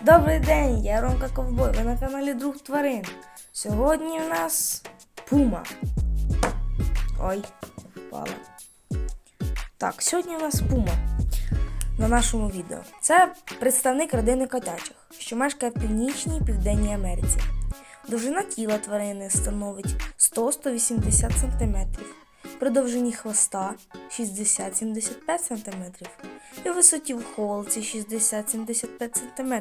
Добрий день, я Ромка Ковбой, ви на каналі Друг Тварин. Сьогодні у нас пума. Ой, впала. Так, сьогодні у нас пума на нашому відео. Це представник родини котячих, що мешкає в Північній Південній Америці. Довжина тіла тварини становить 100-180 см, при довжині хвоста 60-75 см і висоті в холці 60-75 см.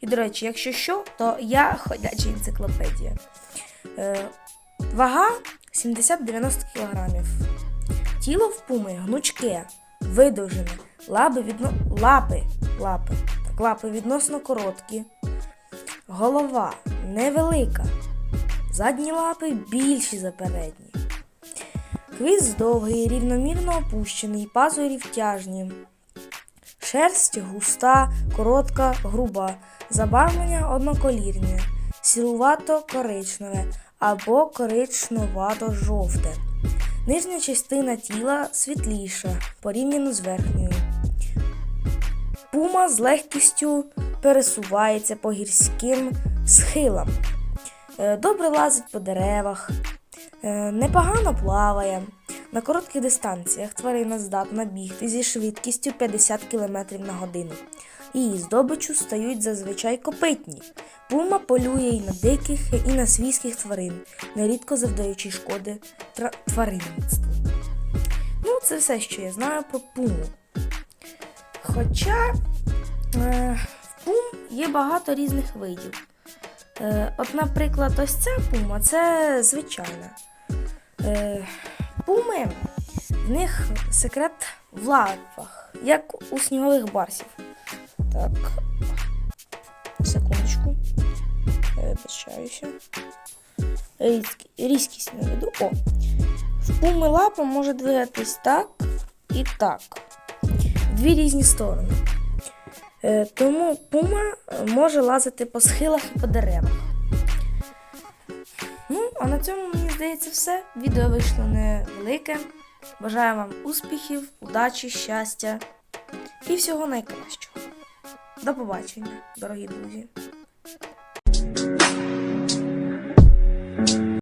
І, до речі, якщо що, то я ходяча енциклопедія. Е, вага 70-90 кг. Тіло в пуми гнучке, видовжене, лапи, відно... лапи, лапи, так, лапи відносно короткі, голова невелика, задні лапи більші за передні. Хвіст довгий, рівномірно опущений, пазурі втяжні. Шерсть густа, коротка, груба, забарвлення одноколірне, сірувато-коричневе або коричнувато-жовте. Нижня частина тіла світліша порівняно з верхньою. Пума з легкістю пересувається по гірським схилам. Е, Добре лазить по деревах, непогано плаває. На коротких дистанціях тварина здатна бігти зі швидкістю 50 км на годину. Її здобичу стають зазвичай копитні. Пума полює і на диких, і на свійських тварин, нерідко завдаючи шкоди тваринництву. Ну, це все, що я знаю про пуму. Хоча е, в пум є багато різних видів. Е, от, наприклад, ось ця пума це звичайна. Е, пуми, в них секрет в лапах, як у снігових барсів. Так. Секундочку. Вибачаюся. Різкість не веду. О. В пуми лапа може двигатись так і так. Дві різні сторони. Е, Тому пума е, може лазити по схилах і по деревах. Ну, а на цьому, здається, все. Відео вийшло невелике. Бажаю вам успіхів, удачі, щастя і всього найкращого. До побачення, дорогі друзі!